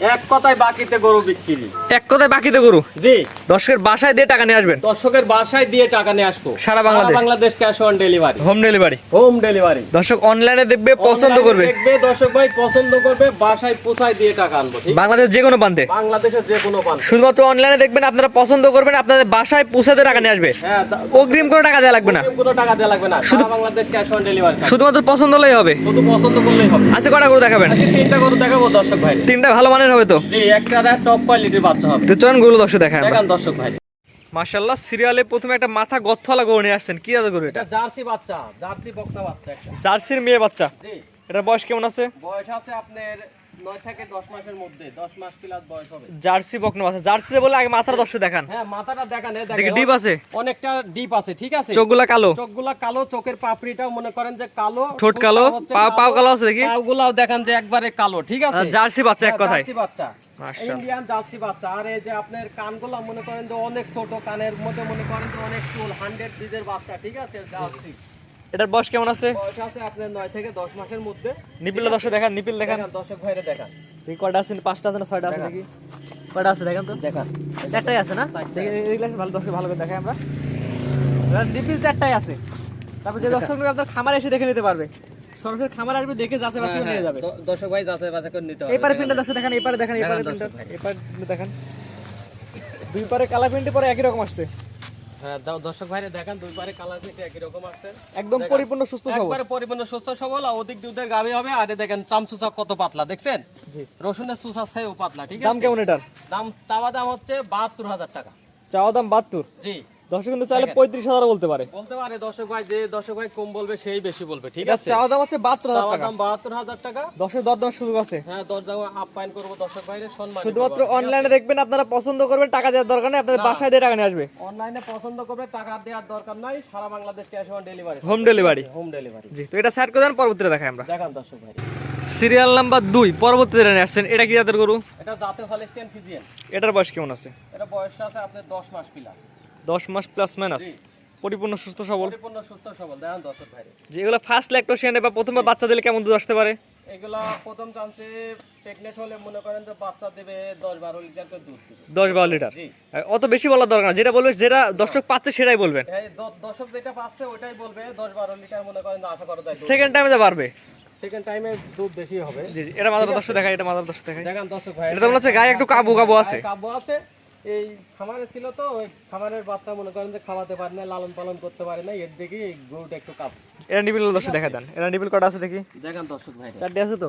এক কথায় বাকিতে গরু বিক্রি। এক কথায় বাকিতে গরু? জি। দর্শকের বাসায় দিয়ে টাকা নিয়ে আসবেন? দর্শকের বাসায় দিয়ে টাকা নিয়ে আসব। সারা Bangladesh? Bangladesh cash on delivery home delivery home delivery দর্শক অনলাইনে দেখবে পছন্দ করবে। দেখবে দর্শক ভাই পছন্দ করবে বাসায় পোষায় দিয়ে টাকা আনব বাংলাদেশ যে কোনো প্রান্তে? বাংলাদেশের যে কোনো পান শুধুমাত্র অনলাইনে দেখবেন আপনারা পছন্দ করবেন আপনাদের বাসায় পৌঁছাতে টাকা নিয়ে আসবে। হ্যাঁ অগ্রিম কোনো টাকা দেওয়া লাগবে না। কোনো টাকা দেওয়া লাগবে না। সারা বাংলাদেশ ক্যাশ অন ডেলিভারি শুধুমাত্র পছন্দ হলেই হবে। শুধু পছন্দ করলেই হবে। আজকে কটা গরু দেখাবেন? তিনটা গরু দেখাবো দর্শক ভাই। তিনটা ভালো মানের হবে তো? জি একটা টপ কোয়ালিটির বাচ্চা হবে। তো চলুন গরু দর্শক দেখায় দেখান দর্শক ভাই। মার্শাল্লাহ সিরিয়ালে প্রথমে একটা মাথা গথওয়ালা গরু নিয়ে আসছেন। কি জাতের গরু এটা? এটা জার্সি বাচ্চা জার্সি বকনা বাচ্চা একটা। জার্সির মেয়ে বাচ্চা। জি। এটার বয়স কেমন আছে? বয়স আছে আপনার নয় থেকে দশ মাসের মধ্যে দশ মাস প্লাস বয়স হবে। জার্সি বকনা বাচ্চা জার্সি বলে আগে মাথার দর্শক দেখান। হ্যাঁ মাথাটা দেখান এই দেখেন ডিপ আছে? অনেকটা ডিপ আছে ঠিক আছে? চোখগুলা কালো? চোখগুলা কালো চোখের পাপড়িটাও মনে করেন যে কালো ঠোঁট কালো, পা- পাও কালো আছে দেখি? পাগুলাও দেখান যে একবারে কালো ঠিক আছে? জার্সি বাচ্চা এক হ্যাঁ, কথায়। জার্সি বাচ্চা। ইন্ডিয়ান জার্সি বাচ্চা। আর এই যে আপনার কানগুলা মনে করেন যে অনেক ছোট কানের মধ্যে মনে করেন যে অনেক চুল হান্ড্রেড বিজের বাচ্চা ঠিক আছে জার্সি। এটার বয়স কেমন আছে? বয়স আছে আপনার নয় থেকে দশ মাসের মধ্যে। নিপিলটা দর্শক দেখান নিপিল দেখান। দর্শক ভাইরে দেখান। দেখি কয়টা আছে পাঁচটা আছে না? ছয়টা আছে। দেখি কয়টা আছে? দেখেন তো। দেখান। চারটাই আছে না? এগুলা ভালো দর্শক ভালো করে দেখাই আমরা। নিপিল চারটাই আছে। তারপর যে দর্শক আপনার খামার এসে দেখে নিতে পারবে। সরাসরি খামার আসবে দেখে যাচাই বাছাই নিয়ে যাবে। দ- দর্শক ভাই যাচাই বাছাই করে নিতে হবে। এই পারে প্রিন্টটা দর্শক দেখেন এই পারে দেখেন এই পারে দেখান প্রিন্টটা দর্শক ভাই। এই পারে দেখেন। দুই পারে কালার প্রিন্টে পরে একই রকম আসছে। হ্যাঁ দর্শক ভাইরে দেখান দুই পারে কালার একই রকম আসছে। একদম পরিপূর্ণ সুস্থ সবল। একবারে পরিপূর্ণ সুস্থ সবল অধিক দুধের গাভী হবে আর দেখেন চামচুচা কত পাতলা দেখছেন? রসুনের চুচা সেও পাতলা ঠিক দাম কেমন এটার? দাম চাওয়া দাম হচ্ছে বাহাত্তর হাজার টাকা। চাওয়া দাম বাহাত্তর? জি। দর্শক কিন্তু চাইলে পঁয়ত্রিশ হাজার বলতে পারে। বলতে পারে দর্শক ভাই যে দর্শক ভাই কম বলবে সেই বেশি বলবে ঠিক আছে? চাওয়া দাম হচ্ছে বাহাত্তর হাজার টাকা। বাহাত্তর হাজার টাকা। দর্শক দরদাম সুযোগ আছে। হ্যাঁ দশ দাম আপ্যায়ন করব দর্শক ভাইরে সম্মান শুধুমাত্র অনলাইনে দেখবেন আপনারা পছন্দ করবেন টাকা দেওয়ার দরকার নেই আপনাদের বাসায় দিয়ে টাকা নিয়ে আসবে। অনলাইনে পছন্দ করবে টাকা দেওয়ার দরকার নাই সারা Bangladesh cash on delivery home delivery home delivery জি তো এটা সাইড করে দেন পরবর্তীতে দেখাই আমরা। দেখান দর্শক ভাই। সিরিয়াল নাম্বার দুই পরবর্তীতে নিয়ে আসছেন। এটা কি জাতের গরু? এটা জাতে হলিস্টিয়ান ফিজিয়ান এটার বয়স কেমন আছে? এটা বয়স আছে আপনার দশ মাস পিলা দশ মাস প্লাস মাইনাস পরিপূর্ণ সুস্থ সবল? পরিপূর্ণ সুস্থ সবল। দেখান দর্শক ভাই। ফার্স্ট ল্যাকটোশিয়ানে বা প্রথমবার বাচ্চা দিলে কেমন দুধ আসতে পারে? এগুলা প্রথম চান্সে প্রেগনেন্ট হলে মনে করেন যে বাচ্চা দেবে দশ বারো লিটার করে দুধ দিবে। দশ বারো লিটার? জি। অত বেশি বলার দরকার না। যেটা বলবে যেটা দর্শক পাচ্ছে সেটাই বলবেন দ- দর্শক যেটা পাচ্ছে ওইটাই বলবে। দশ বারো লিটার মনে করেন আশা করা যায় সেকেন্ড টাইমে যা সেকেন্ড টাইমে দুধ বেশি হবে। জি জি এটা মাদার দর্শক দেখায় এটা মাদার দর্শক দেখায় দেখান দর্শক ভাই এটা তো মনে হচ্ছে গায়ে একটু কাবু কাবু আছে। কাবু আছে। এই খামারে ছিল তো ওই খামারের বাচ্চা মনে করেন যে খাওয়াতে পারে না লালন পালন করতে পারে না এর এই গরুটা একটু কাবু এটা নিবিল দর্শক দেখা দেন। এটা নিবিল কটা আছে দেখি? দেখান দর্শক ভাই। চারটে আছে তো?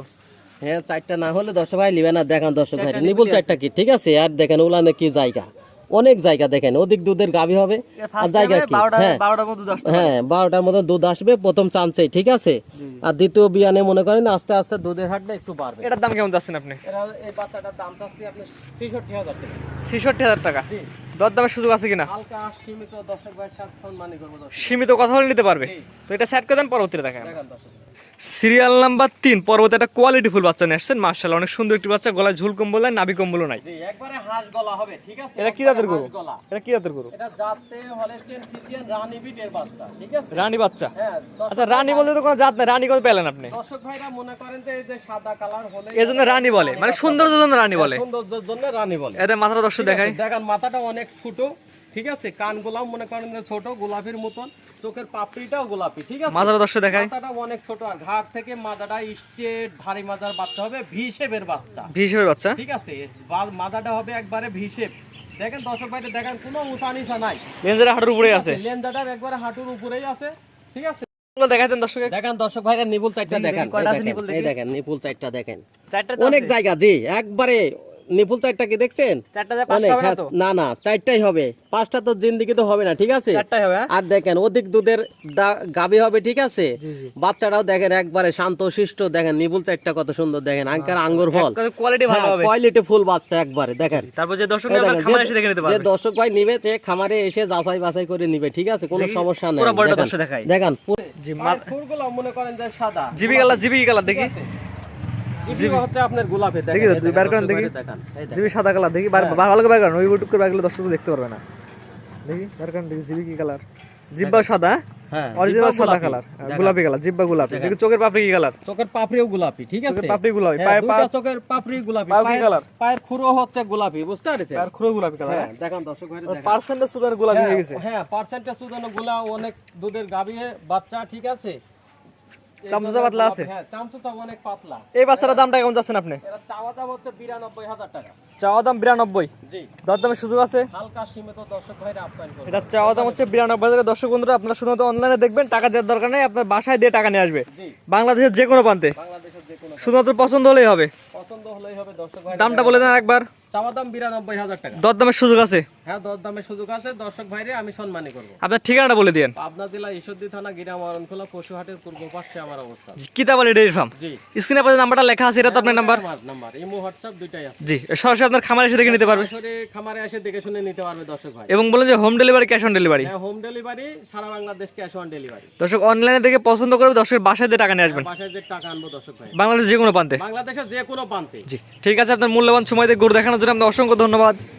হ্যাঁ চারটা না হলে দর্শক ভাই নিবে না দেখান দর্শক ভাই। নিবুল চারটা কি? ঠিক আছে আর দেখেন ওলানে কি জায়গা। অনেক জায়গা দেখেন অধিক দুধের গাভী হবে আর জায়গা কি? হ্যাঁ। বারোটার মধ্যে দশ হ্যাঁ বারোটার মতো দুধ আসবে প্রথম চান্সে ঠিক আছে? আর দ্বিতীয় বিয়ানে মনে করেন আস্তে আস্তে দুধের হাটটা একটু বাড়বে। এটার দাম কেমন যাচ্ছেন আপনি? এই বাচ্চাটার দাম চাচ্ছি আপনি ছেষট্টি হাজার টাকা। ছেষট্টি হাজার টাকা। জি। দর দামের সুযোগ আছে কিনা? হালকা সীমিত দর্শক ভাই সাত করব সীমিত কথা বলে নিতে পারবে। তো এটা সেট করে দেন পরবর্তীতে দেখান। সিরিয়াল নাম্বার তিন পর্বতে একটা কোয়ালিটি ফুল বাচ্চা নিয়ে আসছেন। মার্শাল অনেক সুন্দর একটি বাচ্চা গলায় ঝুল কম্বল নাই নাভি কম্বলও নাই। একবারে হাঁস গলা হবে ঠিক আছে? এটা কি জাতের গরু? এটা কি জাতের গরু? এটা জাতে হলেস্টিয়ান ফিজিয়ান রানী বিটের বাচ্চা ঠিক আছে? রানী বাচ্চা? হ্যাঁ আচ্ছা রানী বলতে তো কোনো জাত নাই রানী কবে পেলেন আপনি? দর্শক ভাইরা মনে করেন যে এই যে সাদা কালার হলে এই জন্য রানী বলে মানে সৌন্দর্যের জন্য রানী বলে। সৌন্দর্যের জন্য রানী বলে। এটা মাথাটা দর্শক দেখাই। দেখান মাথাটা অনেক ছোট। ঠিক আছে? কান গোলাম মনে করেন ছোট গোলাপির মতন। চোখের পাপড়িটাও গোলাপি ঠিক আছে? মাথাটা দর্শক দেখাই। মাথাটা অনেক ছোট। আর ঘাট থেকে মাথাটা স্ট্রেট ভারী মাজার বাচ্চা হবে ভি শেপের বাচ্চা। ভি হিসেবে বাচ্চা? ঠিক আছে? মাথাটা হবে একবারে ভি শেপ দেখেন দর্শক ভাইটা দেখেন কোনো উঁচা নিচা নাই। লেন্সের হাটের উপরে আছে। লেনজাটার একবারে হাঁটুর উপরেই আছে। ঠিক আছে? দর্শক। দেখেন দর্শক ভাইরা নিপুল চারটা দেখেন নিপুল চারটা দেখেন অনেক জায়গা জি একবারে নিপুল চারটা কি দেখছেন? না হ্যাঁ, না না চারটাই হবে। পাঁচটা তো জিন্দিগি তো হবে না ঠিক আছে? হ্যাঁ? আর দেখেন অধিক দুধের গাভী হবে ঠিক আছে। বাচ্চাটাও দেখেন একবারে শান্ত শিষ্ট দেখেন নিপুল চারটা কত সুন্দর দেখেন আঙ্কার আঙ্গুর ফল। কোয়ালিটি ভালো হবে। কোয়ালিটি ফুল বাচ্চা একবারে দেখেন। তারপর যে দর্শক এই দেখেন, খামার যে- এসে দেখে নিতে যে দর্শক ভাই নিবে সে খামারে এসে যাচাই বাছাই করে নিবে ঠিক আছে? কোনো সমস্যা নেই দেখেন, দর্শক দেখাই। দেখেন পুরো- জি, পায়ের মা- ফুলগুলো মনে করেন যে সাদা। জিবি কালার জিবি কালার দেখি। আপনার গোলাপি দেখি তো, এই তুই দেখেন, বের করেন দেখি। ভাইরা দেখান, এই দেখেন। জিবি সাদা কালার দেখি বার- বার- ভালো করে বের করেন ওই বুটুক করে বের করলে দর্শক দেখতে পারবে না। দেখি বের করেন দেখি জিবি কি কালার? জিব্বা সাদা হ্যাঁ অরিজিনাল সাদা কালার গোলাপি কালার জিব্বা গোলাপি। দেখি। চোখের পাপড়ি কি কালার? চোখের পাপড়িও গোলাপি ঠিক আছে? পাপড়ি গোলাপি, হ্যাঁ, পায়ে- পা- চোখের পাপড়ি গোলাপি। পাও কালার? পায়ের খুরো হচ্ছে গোলাপি বুঝতে পারছেন? খুরো গোলাপি কালার হ্যাঁ দেখান দর্শক ভাই দেখান। পার্সেন্টেজ সুদার গোলাপি হয়ে গেছে। হ্যাঁ পার্সেন্টেজ সুদানো গুলা অনেক দুধের গাবিয়ে বাচ্চা ঠিক আছে? এই চামচুচা পাতলা আছে? হ্যাঁ চামচুচা অনেক পাতলা। এই বাচ্চাটার দামটা কেমন যাচ্ছেন আপনি? এরা চাওয়া দাম হচ্ছে বিরানব্বই হাজার টাকা। চাওয়া দাম বিরানব্বই? জি। দরদামের সুযোগ আছে? হালকা সীমিত দর্শক ভাইরা আপ্যায়ন করবে। এটা চাওয়া দাম হচ্ছে বিরানব্বই হাজার। দর্শক বন্ধুরা আপনারা শুধুমাত্র অনলাইনে দেখবেন টাকা দেওয়ার দরকার নেই আপনার বাসায় দিয়ে টাকা নিয়ে আসবে। বাংলাদেশের যে কোনো প্রান্তে। বাংলাদেশের যে কোনো শুধুমাত্র পছন্দ হলেই হবে। পছন্দ হলেই হবে দর্শক ভাই দামটা বলে দেন একবার। চাওয়া দাম বিরানব্বই হাজার টাকা। দরদামের সুযোগ আছে। হ্যাঁ দর দামের সুযোগ আছে। দর্শক ভাইরে আমি করব। আপনার ঠিকানাটা বলে দিন পাবনা জেলা ঈশ্বরদী থানা গিরাম অরণখোলা পশুহাটের পূর্ব পাশে আমার অবস্থান। কিতাবালি ডেয়ারি ফার্ম জি। স্ক্রিনে আপনার নাম্বারটা লেখা আছে এটা তো আপনার নাম্বার। আমার নাম্বার। ইমো হোয়াটসঅ্যাপ দুইটাই আছে। জি সরাসরি আপনার খামার এসে দেখে নিতে পারবে। সরাসরি খামারে এসে দেখে শুনে নিতে পারবে দর্শক ভাই। এবং বলেন যে home delivery cash on delivery হ্যাঁ হোম ডেলিভারি সারা বাংলাদেশ ক্যাশ অন ডেলিভারি দর্শক অনলাইনে দেখে পছন্দ দর্শকের বাসায় দিয়ে টাকা নিয়ে আসবেন। বাসায় টাকা আনব দর্শক ভাই। বাংলাদেশ যে কোনো প্রান্তে। বাংলাদেশের যে কোনো প্রান্তে। জি ঠিক আছে আপনার মূল্যবান সময় দিয়ে গরু দেখানোর জন্য অসংখ্য ধন্যবাদ।